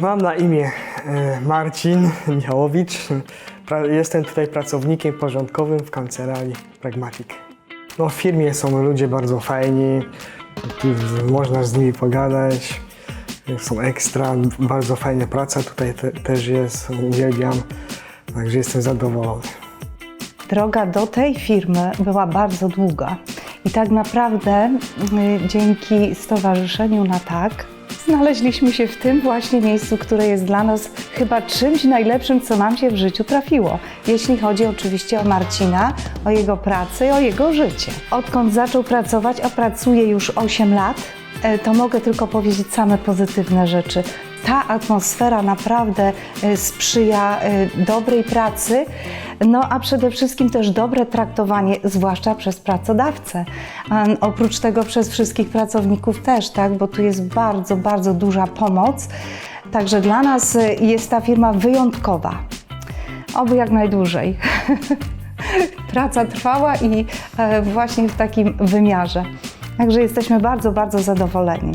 Mam na imię e, Marcin Michałowicz. Jestem tutaj pracownikiem porządkowym w kancelarii Pragmatic. No, w firmie są ludzie bardzo fajni, można z nimi pogadać, są ekstra, bardzo fajna praca tutaj te, też jest, uwielbiam, także jestem zadowolony. Droga do tej firmy była bardzo długa i tak naprawdę y, dzięki Stowarzyszeniu na Tak znaleźliśmy się w tym właśnie miejscu, które jest dla nas chyba czymś najlepszym, co nam się w życiu trafiło. Jeśli chodzi oczywiście o Marcina, o jego pracę i o jego życie. Odkąd zaczął pracować, a pracuje już 8 lat, e, to mogę tylko powiedzieć same pozytywne rzeczy. Ta atmosfera naprawdę e, sprzyja e, dobrej pracy, no a przede wszystkim też dobre traktowanie, zwłaszcza przez pracodawcę. Oprócz tego przez wszystkich pracowników też, tak, bo tu jest bardzo, bardzo duża pomoc. Także dla nas e, jest ta firma wyjątkowa. Oby jak najdłużej. Praca trwała i e, właśnie w takim wymiarze. Także jesteśmy bardzo, bardzo zadowoleni.